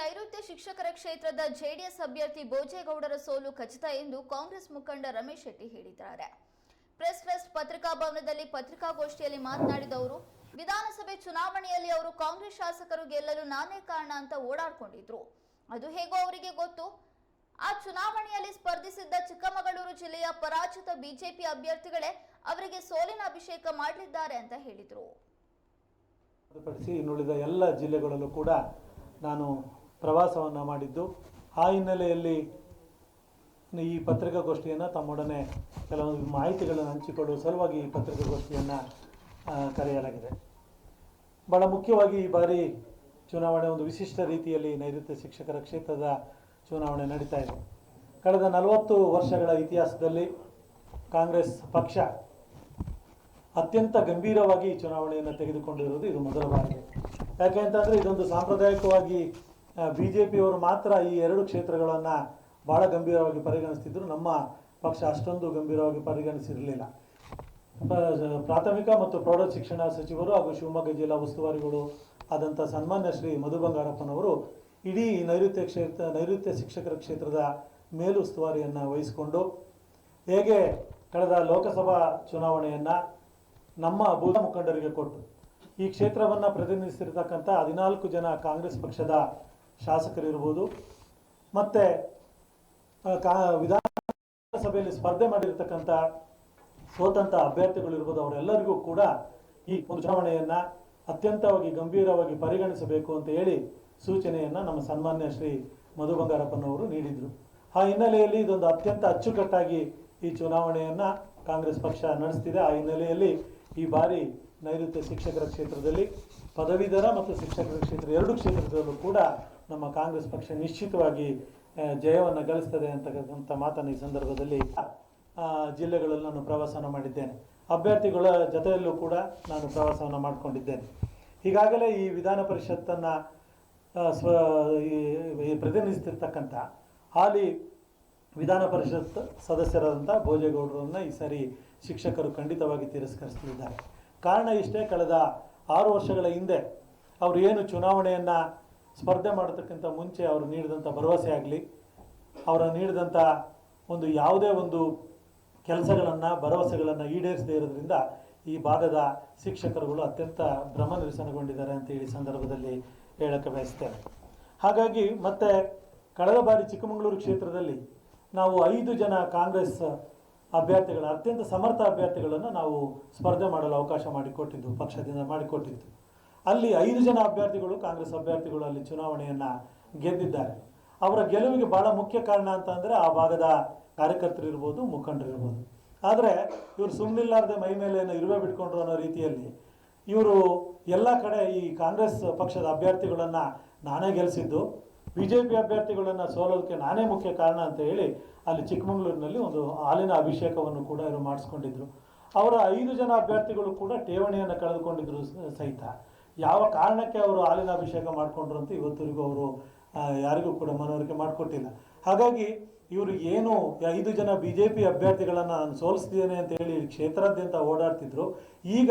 ನೈಋತ್ಯ ಶಿಕ್ಷಕರ ಕ್ಷೇತ್ರದ ಜೆಡಿಎಸ್ ಅಭ್ಯರ್ಥಿ ಭೋಜೇಗೌಡರ ಸೋಲು ಖಚಿತ ಎಂದು ಕಾಂಗ್ರೆಸ್ ಮುಖಂಡ ರಮೇಶ್ ಶೆಟ್ಟಿ ಹೇಳಿದ್ದಾರೆ. ಪ್ರೆಸ್ ಟ್ರಸ್ಟ್ ಪತ್ರಿಕಾ ಭವನದಲ್ಲಿ ಪತ್ರಿಕಾಗೋಷ್ಠಿಯಲ್ಲಿ ಮಾತನಾಡಿದ ಅವರು, ವಿಧಾನಸಭೆ ಚುನಾವಣೆಯಲ್ಲಿ ಅವರು ಕಾಂಗ್ರೆಸ್ ಶಾಸಕರು ಗೆಲ್ಲಲು ನಾನೇ ಕಾರಣ ಅಂತ ಓಡಾಡ್ಕೊಂಡಿದ್ರು. ಅದು ಹೇಗೋ ಅವರಿಗೆ ಗೊತ್ತು. ಆ ಚುನಾವಣೆಯಲ್ಲಿ ಸ್ಪರ್ಧಿಸಿದ್ದ ಚಿಕ್ಕಮಗಳೂರು ಜಿಲ್ಲೆಯ ಪರಾಜಿತ ಬಿಜೆಪಿ ಅಭ್ಯರ್ಥಿಗಳೇ ಅವರಿಗೆ ಸೋಲಿನ ಅಭಿಷೇಕ ಮಾಡಲಿದ್ದಾರೆ ಅಂತ ಹೇಳಿದರು. ಇನ್ನುಳಿದ ಎಲ್ಲ ಜಿಲ್ಲೆಗಳಲ್ಲೂ ಕೂಡ ನಾನು ಪ್ರವಾಸವನ್ನು ಮಾಡಿದ್ದು. ಆ ಹಿನ್ನೆಲೆಯಲ್ಲಿ ಈ ಪತ್ರಿಕಾಗೋಷ್ಠಿಯನ್ನು ತಮ್ಮೊಡನೆ ಕೆಲವೊಂದು ಮಾಹಿತಿಗಳನ್ನು ಹಂಚಿಕೊಳ್ಳುವ ಸಲುವಾಗಿ ಈ ಪತ್ರಿಕಾಗೋಷ್ಠಿಯನ್ನು ಕರೆಯಲಾಗಿದೆ. ಭಾಳ ಮುಖ್ಯವಾಗಿ ಈ ಬಾರಿ ಚುನಾವಣೆ ಒಂದು ವಿಶಿಷ್ಟ ರೀತಿಯಲ್ಲಿ ನೈಋತ್ಯ ಶಿಕ್ಷಕರ ಕ್ಷೇತ್ರದ ಚುನಾವಣೆ ನಡೀತಾ ಇದೆ. ಕಳೆದ ನಲವತ್ತು ವರ್ಷಗಳ ಇತಿಹಾಸದಲ್ಲಿ ಕಾಂಗ್ರೆಸ್ ಪಕ್ಷ ಅತ್ಯಂತ ಗಂಭೀರವಾಗಿ ಚುನಾವಣೆಯನ್ನು ತೆಗೆದುಕೊಂಡಿರುವುದು ಇದು ಮೊದಲ ಬಾರಿಗೆ. ಯಾಕೆ ಅಂತಂದರೆ ಇದೊಂದು ಸಾಂಪ್ರದಾಯಿಕವಾಗಿ ಬಿ ಜೆ ಮಾತ್ರ ಈ ಎರಡು ಕ್ಷೇತ್ರಗಳನ್ನು ಭಾಳ ಗಂಭೀರವಾಗಿ ಪರಿಗಣಿಸ್ತಿದ್ರು. ನಮ್ಮ ಪಕ್ಷ ಅಷ್ಟೊಂದು ಗಂಭೀರವಾಗಿ ಪರಿಗಣಿಸಿರಲಿಲ್ಲ. ಪ್ರಾಥಮಿಕ ಮತ್ತು ಪ್ರೌಢ ಶಿಕ್ಷಣ ಸಚಿವರು ಹಾಗೂ ಶಿವಮೊಗ್ಗ ಜಿಲ್ಲಾ ಉಸ್ತುವಾರಿಗಳು ಆದಂಥ ಸನ್ಮಾನ್ಯ ಶ್ರೀ ಮಧು ಬಂಗಾರಪ್ಪನವರು ಇಡೀ ನೈಋತ್ಯ ಕ್ಷೇತ್ರ, ನೈಋತ್ಯ ಶಿಕ್ಷಕರ ಕ್ಷೇತ್ರದ ಮೇಲುಸ್ತುವಾರಿಯನ್ನು ವಹಿಸಿಕೊಂಡು ಹೇಗೆ ಕಳೆದ ಲೋಕಸಭಾ ಚುನಾವಣೆಯನ್ನು ನಮ್ಮ ಬೂದ ಮುಖಂಡರಿಗೆ ಕೊಟ್ಟು ಈ ಕ್ಷೇತ್ರವನ್ನು ಪ್ರತಿನಿಧಿಸಿರ್ತಕ್ಕಂಥ ಹದಿನಾಲ್ಕು ಜನ ಕಾಂಗ್ರೆಸ್ ಪಕ್ಷದ ಶಾಸಕರಿರ್ಬೋದು. ಮತ್ತೆ ಕಾ, ವಿಧಾನಸಭೆಯಲ್ಲಿ ಸ್ಪರ್ಧೆ ಮಾಡಿರ್ತಕ್ಕಂಥ ಸ್ವತಂತ್ರ ಅಭ್ಯರ್ಥಿಗಳಿರ್ಬೋದು, ಅವರೆಲ್ಲರಿಗೂ ಕೂಡ ಈ ಚುನಾವಣೆಯನ್ನು ಅತ್ಯಂತವಾಗಿ ಗಂಭೀರವಾಗಿ ಪರಿಗಣಿಸಬೇಕು ಅಂತ ಹೇಳಿ ಸೂಚನೆಯನ್ನು ನಮ್ಮ ಸನ್ಮಾನ್ಯ ಶ್ರೀ ಮಧು ಬಂಗಾರಪ್ಪನವರು ನೀಡಿದರು. ಆ ಹಿನ್ನೆಲೆಯಲ್ಲಿ ಇದೊಂದು ಅತ್ಯಂತ ಅಚ್ಚುಕಟ್ಟಾಗಿ ಈ ಚುನಾವಣೆಯನ್ನು ಕಾಂಗ್ರೆಸ್ ಪಕ್ಷ ನಡೆಸ್ತಿದೆ. ಆ ಹಿನ್ನೆಲೆಯಲ್ಲಿ ಈ ಬಾರಿ ನೈಋತ್ಯ ಶಿಕ್ಷಕರ ಕ್ಷೇತ್ರದಲ್ಲಿ ಪದವೀಧರ ಮತ್ತು ಶಿಕ್ಷಕರ ಕ್ಷೇತ್ರ, ಎರಡು ಕ್ಷೇತ್ರದಲ್ಲೂ ಕೂಡ ನಮ್ಮ ಕಾಂಗ್ರೆಸ್ ಪಕ್ಷ ನಿಶ್ಚಿತವಾಗಿ ಜಯವನ್ನು ಗಳಿಸ್ತದೆ ಅಂತಕ್ಕಂಥ ಮಾತನ್ನು ಈ ಸಂದರ್ಭದಲ್ಲಿ ಜಿಲ್ಲೆಗಳಲ್ಲಿ ನಾನು ಪ್ರವಾಸವನ್ನು ಮಾಡಿದ್ದೇನೆ. ಅಭ್ಯರ್ಥಿಗಳ ಜೊತೆಯಲ್ಲೂ ಕೂಡ ನಾನು ಪ್ರವಾಸವನ್ನು ಮಾಡಿಕೊಂಡಿದ್ದೇನೆ. ಈಗಾಗಲೇ ಈ ವಿಧಾನ ಪರಿಷತ್ತನ್ನು ಸ್ವ, ಈ ಪ್ರತಿನಿಧಿಸ್ತಿರ್ತಕ್ಕಂಥ ಹಾಲಿ ವಿಧಾನ ಪರಿಷತ್ ಸದಸ್ಯರಾದಂಥ ಭೋಜೇಗೌಡರನ್ನು ಈ ಸಾರಿ ಶಿಕ್ಷಕರು ಖಂಡಿತವಾಗಿ ತಿರಸ್ಕರಿಸಲಿದ್ದಾರೆ ಕಾರಣ ಇಷ್ಟೇ, ಕಳೆದ ಆರು ವರ್ಷಗಳ ಹಿಂದೆ ಅವರು ಏನು ಚುನಾವಣೆಯನ್ನು ಸ್ಪರ್ಧೆ ಮಾಡೋದಕ್ಕಿಂತ ಮುಂಚೆ ಅವರು ನೀಡಿದಂಥ ಭರವಸೆ ಆಗಲಿ, ಅವರ ನೀಡಿದಂಥ ಒಂದು ಯಾವುದೇ ಒಂದು ಕೆಲಸಗಳನ್ನು, ಭರವಸೆಗಳನ್ನು ಈಡೇರಿಸದೇ ಇರೋದ್ರಿಂದ ಈ ಭಾಗದ ಶಿಕ್ಷಕರುಗಳು ಅತ್ಯಂತ ಭ್ರಮ ನಿರಸನಗೊಂಡಿದ್ದಾರೆ ಅಂತ ಹೇಳಿ ಸಂದರ್ಭದಲ್ಲಿ ಹೇಳಕ್ಕೆ ಬಯಸ್ತೇನೆ. ಹಾಗಾಗಿ ಮತ್ತೆ ಕಳೆದ ಬಾರಿ ಚಿಕ್ಕಮಗಳೂರು ಕ್ಷೇತ್ರದಲ್ಲಿ ನಾವು ಐದು ಜನ ಕಾಂಗ್ರೆಸ್ ಅಭ್ಯರ್ಥಿಗಳ, ಅತ್ಯಂತ ಸಮರ್ಥ ಅಭ್ಯರ್ಥಿಗಳನ್ನು ನಾವು ಸ್ಪರ್ಧೆ ಮಾಡಲು ಅವಕಾಶ ಮಾಡಿಕೊಟ್ಟಿದ್ದು, ಪಕ್ಷದಿಂದ ಮಾಡಿಕೊಟ್ಟಿದ್ದು. ಅಲ್ಲಿ ಐದು ಜನ ಅಭ್ಯರ್ಥಿಗಳು ಕಾಂಗ್ರೆಸ್ ಅಭ್ಯರ್ಥಿಗಳು ಅಲ್ಲಿ ಚುನಾವಣೆಯನ್ನು ಗೆದ್ದಿದ್ದಾರೆ. ಅವರ ಗೆಲುವಿಗೆ ಬಹಳ ಮುಖ್ಯ ಕಾರಣ ಅಂತಂದರೆ ಆ ಭಾಗದ ಕಾರ್ಯಕರ್ತರು ಇರ್ಬೋದು, ಮುಖಂಡರು ಇರ್ಬೋದು. ಆದರೆ ಇವರು ಸುಮ್ಮನಿಲ್ಲಾರ್ದೆ ಮೈ ಮೇಲೆ ಇರುವೆ ಬಿಟ್ಕೊಂಡ್ರು ಅನ್ನೋ ರೀತಿಯಲ್ಲಿ ಇವರು ಎಲ್ಲ ಕಡೆ ಈ ಕಾಂಗ್ರೆಸ್ ಪಕ್ಷದ ಅಭ್ಯರ್ಥಿಗಳನ್ನು ನಾನೇ ಗೆಲ್ಲಿಸಿದ್ದು ಬಿ ಜೆ ಪಿ ಅಭ್ಯರ್ಥಿಗಳನ್ನು ಸೋಲೋದಕ್ಕೆ ನಾನೇ ಮುಖ್ಯ ಕಾರಣ ಅಂತ ಹೇಳಿ ಅಲ್ಲಿ ಚಿಕ್ಕಮಗಳೂರಿನಲ್ಲಿ ಒಂದು ಹಾಲಿನ ಅಭಿಷೇಕವನ್ನು ಕೂಡ ಇವರು ಮಾಡಿಸ್ಕೊಂಡಿದ್ರು. ಅವರ ಐದು ಜನ ಅಭ್ಯರ್ಥಿಗಳು ಕೂಡ ಠೇವಣಿಯನ್ನು ಕಳೆದುಕೊಂಡಿದ್ರು ಸಹಿತ. ಯಾವ ಕಾರಣಕ್ಕೆ ಅವರು ಹಾಲಿನ ಅಭಿಷೇಕ ಮಾಡಿಕೊಂಡ್ರು ಅಂತ ಇವತ್ತಿಗೂ ಅವರು ಯಾರಿಗೂ ಕೂಡ ಮನವರಿಕೆ ಮಾಡಿಕೊಟ್ಟಿಲ್ಲ. ಹಾಗಾಗಿ ಇವರು ಏನು ಐದು ಜನ ಬಿ ಜೆ ಪಿ ಅಭ್ಯರ್ಥಿಗಳನ್ನು ನಾನು ಸೋಲಿಸ್ತಿದ್ದೇನೆ ಅಂತ ಹೇಳಿ ಕ್ಷೇತ್ರಾದ್ಯಂತ ಓಡಾಡ್ತಿದ್ರು, ಈಗ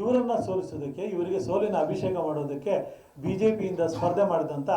ಇವರನ್ನು ಸೋಲಿಸೋದಕ್ಕೆ, ಇವರಿಗೆ ಸೋಲಿನ ಅಭಿಷೇಕ ಮಾಡೋದಕ್ಕೆ ಬಿ ಜೆ ಪಿಯಿಂದ ಸ್ಪರ್ಧೆ ಮಾಡಿದಂಥ